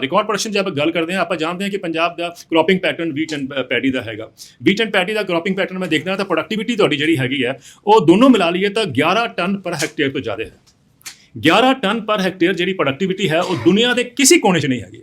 Record production ਜੇ ਆਪਾਂ ਗੱਲ ਕਰਦੇ ਹਾਂ, ਆਪਾਂ ਜਾਣਦੇ ਹਾਂ ਕਿ ਪੰਜਾਬ ਦਾ cropping pattern wheat and paddy ਦਾ ਹੈਗਾ। ਵੀਟ ਐਂਡ ਪੈਡੀ ਦਾ ਕ੍ਰੌਪਿੰਗ ਪੈਟਰਨ ਮੈਂ ਦੇਖਦਾ ਤਾਂ ਪ੍ਰੋਡਕਟਿਵਿਟੀ ਤੁਹਾਡੀ ਜਿਹੜੀ ਹੈਗੀ ਹੈ, ਉਹ ਦੋਨੋਂ ਮਿਲਾ ਲਈਏ ਤਾਂ 11 ਟਨ ਪਰ ਹੈਕਟੇਅਰ ਤੋਂ ਜ਼ਿਆਦਾ ਹੈ। 11 ਟਨ ਪਰ ਹੈਕਟੇਅਰ ਜਿਹੜੀ ਪ੍ਰੋਡਕਟਿਵਿਟੀ ਹੈ, ਉਹ ਦੁਨੀਆ ਦੇ ਕਿਸੇ ਕੋਨੇ 'ਚ ਨਹੀਂ ਹੈਗੀ।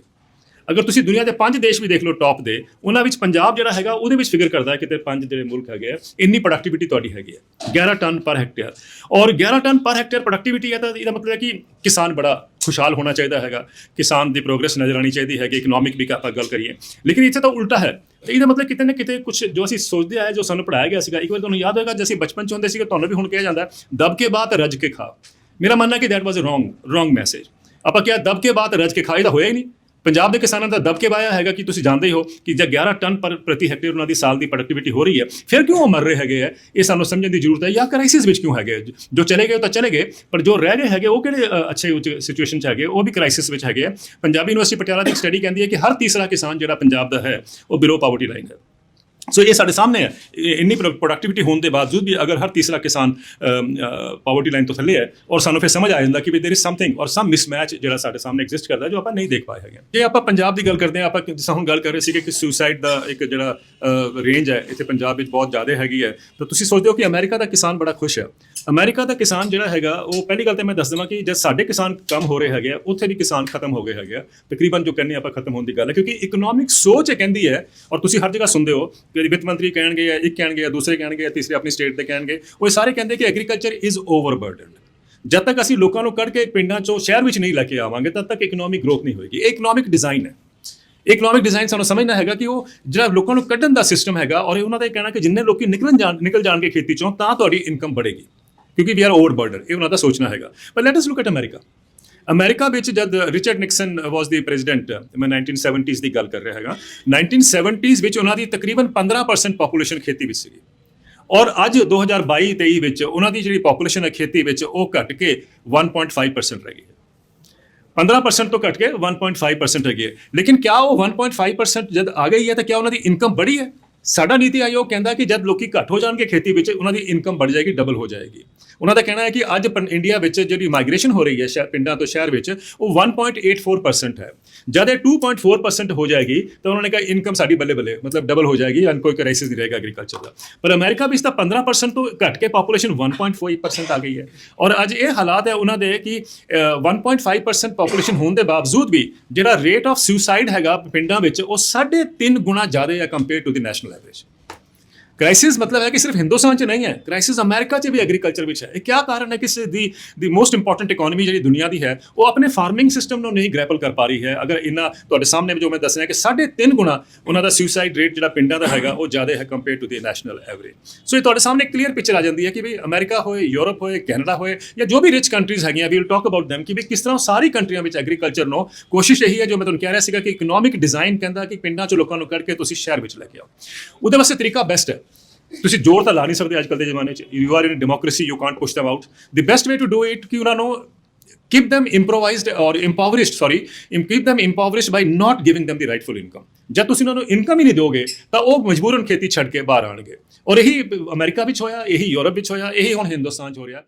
ਅਗਰ ਤੁਸੀਂ ਦੁਨੀਆ ਦੇ ਪੰਜ ਦੇਸ਼ ਵੀ ਦੇਖ ਲਓ ਟੌਪ ਦੇ, ਉਹਨਾਂ ਵਿੱਚ ਪੰਜਾਬ ਜਿਹੜਾ ਹੈਗਾ, ਉਹਦੇ ਵਿੱਚ ਫਿਗਰ ਕਰਦਾ ਹੈ ਕਿਤੇ ਪੰਜ ਜਿਹੜੇ ਮੁਲਕ ਹੈਗੇ ਆ, ਇੰਨੀ ਪ੍ਰੋਡਕਟਿਵਿਟੀ ਤੁਹਾਡੀ ਹੈਗੀ ਹੈ। 11 ਟਨ ਪਰ ਹੈਕਟੇਅਰ ਔਰ 11 ਟਨ ਪਰ ਹੈਕਟੇਅਰ ਪ੍ਰੋਡਕਟਿਵਿਟੀ ਹੈ ਤਾਂ ਇਹਦਾ ਮਤਲਬ ਹੈ ਕਿ ਕਿਸਾਨ ਬੜਾ ਖੁਸ਼ਹਾਲ ਹੋਣਾ ਚਾਹੀਦਾ ਹੈਗਾ ਕਿਸਾਨ ਦੀ ਪ੍ਰੋਗਰੈਸ ਨਜ਼ਰ ਆਣੀ ਚਾਹੀਦੀ ਹੈ ਕਿ ਇਕਨੋਮਿਕ ਵੀ ਆਪਾਂ ਗੱਲ ਕਰੀਏ ਲੇਕਿਨ ਇੱਥੇ ਤਾਂ ਉਲਟਾ ਹੈ ਤੇ ਇਹਦਾ ਮਤਲਬ ਕਿਤੇ ਨਾ ਕਿਤੇ ਕੁਝ ਜੋ ਅਸੀਂ ਸੋਚਦੇ ਆਏ ਜੋ ਸਾਨੂੰ ਪੜਾਇਆ ਗਿਆ ਸੀਗਾ ਇੱਕ ਵਾਰ ਤੁਹਾਨੂੰ ਯਾਦ ਹੋਏਗਾ ਜਦ ਅਸੀਂ ਬਚਪਨ ਚ ਹੁੰਦੇ ਸੀਗੇ ਤੁਹਾਨੂੰ ਵੀ ਹੁਣ ਕਿਹਾ ਜਾਂਦਾ ਹੈ, ਦਬ ਕੇ ਬਾਤ ਰਜ ਕੇ ਖਾ ਮੇਰਾ ਮੰਨਣਾ ਕਿ that was a wrong wrong message ਆਪਾਂ ਕਿਹਾ ਦਬ ਕੇ ਬਾਅਦ ਰਜ ਕੇ ਖਾਏ ਤਾਂ ਹੋਇਆ ਹੀ ਨਹੀਂ ਪੰਜਾਬ ਦੇ ਕਿਸਾਨਾਂ ਦਾ ਦਬ ਕੇ ਬਾਇਆ ਹੈਗਾ ਕਿ ਤੁਸੀਂ ਜਾਣਦੇ ਹੋ ਕਿ ਜੇ 11 ਟਨ ਪਰ ਪ੍ਰਤੀ ਹੈਕਟੇਅਰ ਉਹਨਾਂ ਦੀ ਸਾਲ ਦੀ ਪ੍ਰੋਡਕਟਿਵਿਟੀ ਹੋ ਰਹੀ ਹੈ, ਫਿਰ ਕਿਉਂ ਉਹ ਮਰ ਰਹੇ ਹੈਗੇ ਆ ਇਹ ਸਾਨੂੰ ਸਮਝਣ ਦੀ ਜ਼ਰੂਰਤ ਹੈ ਜਾਂ ਕ੍ਰਾਈਸਿਸ ਵਿੱਚ ਕਿਉਂ ਹੈਗੇ ਆ? ਜੋ ਚਲੇ ਗਏ ਉਹ ਤਾਂ ਚਲੇ ਗਏ, ਪਰ ਜੋ ਰਹਿ ਗਏ ਹੈਗੇ ਉਹ ਕਿਹੜੇ ਅੱਛੇ ਉੱਚ ਸਿਚੁਏਸ਼ਨ 'ਚ ਹੈਗੇ, ਉਹ ਵੀ ਕ੍ਰਾਈਸਿਸ ਵਿੱਚ ਹੈਗੇ ਆ ਪੰਜਾਬੀ ਯੂਨੀਵਰਸਿਟੀ ਪਟਿਆਲਾ ਦੀ ਸਟੱਡੀ ਕਹਿੰਦੀ ਹੈ ਕਿ ਹਰ ਤੀਸਰਾ ਕਿਸਾਨ ਜਿਹੜਾ ਪੰਜਾਬ ਦਾ ਹੈ, ਉਹ ਬਿਲੋ ਪਾਵਰਟੀ ਲਾਈਨ ਹੈ। ਸੋ ਇਹ ਸਾਡੇ ਸਾਹਮਣੇ ਹੈ ਇਹ ਇੰਨੀ ਪ੍ਰੋਡਕਟਿਵਿਟੀ ਹੋਣ ਦੇ ਬਾਵਜੂਦ ਵੀ ਅਗਰ ਹਰ ਤੀਸਰਾ ਕਿਸਾਨ ਪਾਵਰਟੀ ਲਾਈਨ ਤੋਂ ਥੱਲੇ ਹੈ ਔਰ ਸਾਨੂੰ ਫਿਰ ਸਮਝ ਆ ਜਾਂਦਾ ਕਿ ਵੀ देयर इज ਸਮਥਿੰਗ ਔਰ ਸਮ ਮਿਸਮੈਚ ਜਿਹੜਾ ਸਾਡੇ ਸਾਹਮਣੇ ਐਗਜ਼ਿਸਟ ਕਰਦਾ ਜੋ ਆਪਾਂ ਨਹੀਂ ਦੇਖ ਪਾਏ ਹੈਗੇ ਜੇ ਆਪਾਂ ਪੰਜਾਬ ਦੀ ਗੱਲ ਕਰਦੇ ਹਾਂ ਆਪਾਂ ਜਿਸ ਤਰ੍ਹਾਂ ਹੁਣ ਗੱਲ ਕਰ ਰਹੇ ਸੀਗੇ ਕਿ ਸੁਸਾਈਡ ਦਾ ਇੱਕ ਜਿਹੜਾ ਰੇਂਜ ਹੈ ਇੱਥੇ ਪੰਜਾਬ ਵਿੱਚ ਬਹੁਤ ਜ਼ਿਆਦਾ ਹੈਗੀ ਹੈ ਤਾਂ ਤੁਸੀਂ ਸੋਚਦੇ ਹੋ ਕਿ ਅਮਰੀਕਾ ਦਾ ਕਿਸਾਨ ਬੜਾ ਖੁਸ਼ ਹੈ ਅਮਰੀਕਾ ਦਾ ਕਿਸਾਨ ਜਿਹੜਾ ਹੈਗਾ ਉਹ ਪਹਿਲੀ ਗੱਲ ਤੇ ਮੈਂ ਦੱਸ ਦੇਵਾਂ ਕਿ ਜਦ ਸਾਡੇ ਕਿਸਾਨ ਕੰਮ ਹੋ ਰਹੇ ਹੈਗੇ ਆ ਉੱਥੇ ਵੀ ਕਿਸਾਨ ਖਤਮ ਹੋ ਗਏ ਹੈਗੇ ਆ ਤਕਰੀਬਨ ਜੋ ਕਹਿੰਦੇ ਆਪਾਂ ਖਤਮ ਹੋਣ ਦੀ ਗੱਲ ਹੈ ਕਿਉਂਕਿ ਇਕਨੋਮਿਕ ਸੋਚ ਇਹ ਕਹਿੰਦੀ ਹੈ ਔਰ ਤੁਸੀਂ ਹਰ ਜਗ੍ਹਾ ਸੁਣਦੇ ਹੋ ਕਿ ਵਿੱਤ ਮੰਤਰੀ ਕਹਿਣਗੇ ਇੱਕ ਕਹਿਣਗੇ ਜਾਂ ਦੂਸਰੇ ਕਹਿਣਗੇ ਤੀਸਰੇ ਆਪਣੀ ਸਟੇਟ ਦੇ ਕਹਿਣਗੇ, ਉਹ ਸਾਰੇ ਕਹਿੰਦੇ ਕਿ ਐਗਰੀਕਲਚਰ ਇਜ਼ ਓਵਰਬਰਡਨਡ ਜਦ ਤੱਕ ਅਸੀਂ ਲੋਕਾਂ ਨੂੰ ਕੱਢ ਕੇ ਪਿੰਡਾਂ ਚੋਂ ਸ਼ਹਿਰ ਵਿੱਚ ਨਹੀਂ ਲੈ ਕੇ ਆਵਾਂਗੇ, ਤਦ ਤੱਕ ਇਕਨੋਮਿਕ ਗਰੋਥ ਨਹੀਂ ਹੋਏਗੀ। ਇਹ ਇਕਨੋਮਿਕ ਡਿਜ਼ਾਈਨ ਹੈ। ਇਕਨੋਮਿਕ ਡਿਜ਼ਾਈਨ ਸਾਨੂੰ ਸਮਝਣਾ ਹੈਗਾ ਕਿ ਉਹ ਜਿਹੜਾ ਲੋਕਾਂ ਨੂੰ ਕੱਢਣ ਦਾ ਸਿਸਟਮ ਹੈਗਾ, ਔਰ ਇਹ ਉਹਨਾਂ ਦਾ ਇਹ ਕਹਿਣਾ ਕਿ ਜਿੰਨੇ ਲੋਕੀ ਨਿਕਲਣ ਜਾਣ, ਨਿਕਲ ਜਾਣਗੇ ਖੇਤੀ ਚੋਂ, ਤਾਂ ਤੁਹਾਡੀ ਇਨਕਮ ਵਧੇਗੀ। ਕਿਉਂਕਿ ਵੀ ਆਰ ਓਵਰਬਰਡਨ ਇਹ ਉਹਨਾਂ ਦਾ ਸੋਚਣਾ ਹੈਗਾ। ਪਰ let us look at America America ਵਿੱਚ ਜਦ Richard Nixon was the president, ਮੈਂ 1970s ਦੀ ਗੱਲ ਕਰ ਰਿਹਾ ਹੈਗਾ 1970s ਵਿੱਚ ਉਹਨਾਂ ਦੀ ਤਕਰੀਬਨ 15% ਪੋਪੂਲੇਸ਼ਨ ਖੇਤੀ ਵਿੱਚ ਸੀਗੀ। ਔਰ ਅੱਜ 2022 23 ਵਿੱਚ ਉਹਨਾਂ ਦੀ ਜਿਹੜੀ ਪੋਪੂਲੇਸ਼ਨ ਹੈ ਖੇਤੀ ਵਿੱਚ, ਉਹ ਘਟ ਕੇ 1.5% ਰਹਿ ਗਈ ਹੈ। 15% ਤੋਂ ਘਟ ਕੇ 1.5% ਗਈ ਹੈ। ਲੇਕਿਨ ਕਿਆ ਉਹ 1.5% ਜਦ ਆ ਗਈ ਹੈ, ਤਾਂ ਕਿਆ ਉਹਨਾਂ ਦੀ ਇਨਕਮ ਬੜੀ ਹੈ? ਸਾਡਾ ਨੀਤੀ ਆਯੋਗ ਕਹਿੰਦਾ ਕਿ ਜਦ ਲੋਕੀ ਘੱਟ ਹੋ ਜਾਣਗੇ ਖੇਤੀ ਵਿੱਚ, ਉਹਨਾਂ ਦੀ ਇਨਕਮ ਵੱਧ ਜਾਏਗੀ ਡਬਲ ਹੋ ਜਾਏਗੀ। ਉਹਨਾਂ ਦਾ ਕਹਿਣਾ ਹੈ ਕਿ ਅੱਜ ਪੰ- ਇੰਡੀਆ ਵਿੱਚ ਜਿਹੜੀ ਮਾਈਗ੍ਰੇਸ਼ਨ ਹੋ ਰਹੀ ਹੈ ਸ਼ਹਿਰ ਪਿੰਡਾਂ ਤੋਂ ਸ਼ਹਿਰ ਵਿੱਚ, ਉਹ 1.84% ਹੈ। ਜਦ ਇਹ 2.4% ਹੋ ਜਾਏਗੀ ਤਾਂ ਉਹਨਾਂ ਨੇ ਕਿਹਾ ਇਨਕਮ ਸਾਡੀ ਬੱਲੇ ਬੱਲੇ ਮਤਲਬ ਡਬਲ ਹੋ ਜਾਏਗੀ ਐਂਡ ਕੋਈ ਕ੍ਰਾਈਸਿਸ ਨਹੀਂ ਰਹੇਗਾ ਐਗਰੀਕਲਚਰ ਦਾ ਪਰ ਅਮਰੀਕਾ ਵਿੱਚ ਤਾਂ 15% ਤੋਂ ਘਟ ਕੇ ਪੋਪੂਲੇਸ਼ਨ 1.4% ਆ ਗਈ ਹੈ ਔਰ ਅੱਜ ਇਹ ਹਾਲਾਤ ਹੈ ਉਹਨਾਂ ਦੇ ਕਿ ਅ, 1.5% ਪੋਪੂਲੇਸ਼ਨ ਹੋਣ ਦੇ ਬਾਵਜੂਦ ਵੀ ਜਿਹੜਾ ਰੇਟ ਆਫ ਸੁਸਾਈਡ ਹੈਗਾ ਪਿੰਡਾਂ ਵਿੱਚ ਉਹ 3.5 ਗੁਣਾ ਜ਼ਿਆਦਾ ਹੈ compare to the national average crisis ਮਤਲਬ ਹੈ ਕਿ ਸਿਰਫ ਹਿੰਦੁਸਤਾਨ 'ਚ ਨਹੀਂ ਹੈ ਕ੍ਰਾਈਸਿਸ ਅਮਰੀਕਾ 'ਚ ਵੀ ਐਗਰੀਕਲਚਰ ਵਿੱਚ ਹੈ ਇਹ ਕੀ ਕਾਰਨ ਹੈ ਕਿ the the most important economy ਜਿਹੜੀ ਦੁਨੀਆ ਦੀ ਹੈ ਉਹ ਆਪਣੇ ਫਾਰਮਿੰਗ ਸਿਸਟਮ ਨੂੰ ਨਹੀਂ ਗ੍ਰੈਪਲ ਕਰ ਪਾ ਰਹੀ ਹੈ ਅਗਰ ਇਨਾ ਤੁਹਾਡੇ ਸਾਹਮਣੇ ਜੋ ਮੈਂ ਦੱਸਿਆ ਕਿ 3.5 ਗੁਣਾ ਉਹਨਾਂ ਦਾ ਸੁਸਾਈਡ ਰੇਟ ਜਿਹੜਾ ਪਿੰਡਾਂ ਦਾ ਹੈਗਾ ਉਹ ਜ਼ਿਆਦਾ ਹੈ compare to the national average so ਇਹ ਤੁਹਾਡੇ ਸਾਹਮਣੇ ਕਲੀਅਰ ਪਿਕਚਰ ਆ ਜਾਂਦੀ ਹੈ ਕਿ ਵੀ ਅਮਰੀਕਾ ਹੋਏ ਯੂਰਪ ਹੋਏ ਕੈਨੇਡਾ ਹੋਏ ਜਾਂ ਜੋ ਵੀ ਰਿਚ ਕੰਟਰੀਜ਼ ਹੈਗੀਆਂ we will talk about them ਕਿ ਵੀ ਕਿਸ ਤਰ੍ਹਾਂ ਸਾਰੀ ਕੰਟਰੀਆਂ ਵਿੱਚ ਐਗਰੀਕਲਚਰ ਨੂੰ ਕੋਸ਼ਿਸ਼ ਇਹੀ ਹੈ ਜੋ ਮੈਂ ਤੁਹਾਨੂੰ ਕਹਿ ਰਿਹਾ ਸੀਗਾ ਕਿ ਇਕਨੋਮਿਕ ਡਿਜ਼ਾਈਨ ਕਹਿੰਦਾ ਕਿ ਪਿੰਡਾਂ 'ਚ ਲੋਕਾਂ ਨੂੰ ਕੱਢ ਕੇ ਤੁਸੀਂ ਸ਼ਹਿਰ ਵਿੱਚ ਲੈ ਕੇ ਆਓ ਉਹਦੇ ਵਾਸਤੇ ਤਰੀਕਾ ਬੈਸਟ ਹੈ ਤੁਸੀਂ ਜ਼ੋਰ ਤਾਂ ਲਾ ਨਹੀਂ ਸਕਦੇ ਅੱਜ ਕੱਲ੍ਹ ਦੇ ਜ਼ਮਾਨੇ 'ਚ। You are in democracy you can't push them out the best way to do it ਕਿ ਉਹਨਾਂ ਨੂੰ keep them improvised or impoverished, sorry, im- keep them impoverished by not giving them the rightful income. ਜਦ ਤੁਸੀਂ ਉਹਨਾਂ ਨੂੰ income ਹੀ ਨਹੀਂ ਦਿਓਗੇ, ਤਾਂ ਉਹ ਮਜਬੂਰਨ ਖੇਤੀ ਛੱਡ ਕੇ ਬਾਹਰ ਆਣਗੇ ਔਰ ਇਹੀ ਅਮਰੀਕਾ ਵਿੱਚ ਹੋਇਆ, ਇਹੀ ਯੂਰਪ ਵਿੱਚ ਹੋਇਆ, ਇਹੀ ਹੁਣ ਹਿੰਦੁਸਤਾਨ 'ਚ ਹੋ ਰਿਹਾ।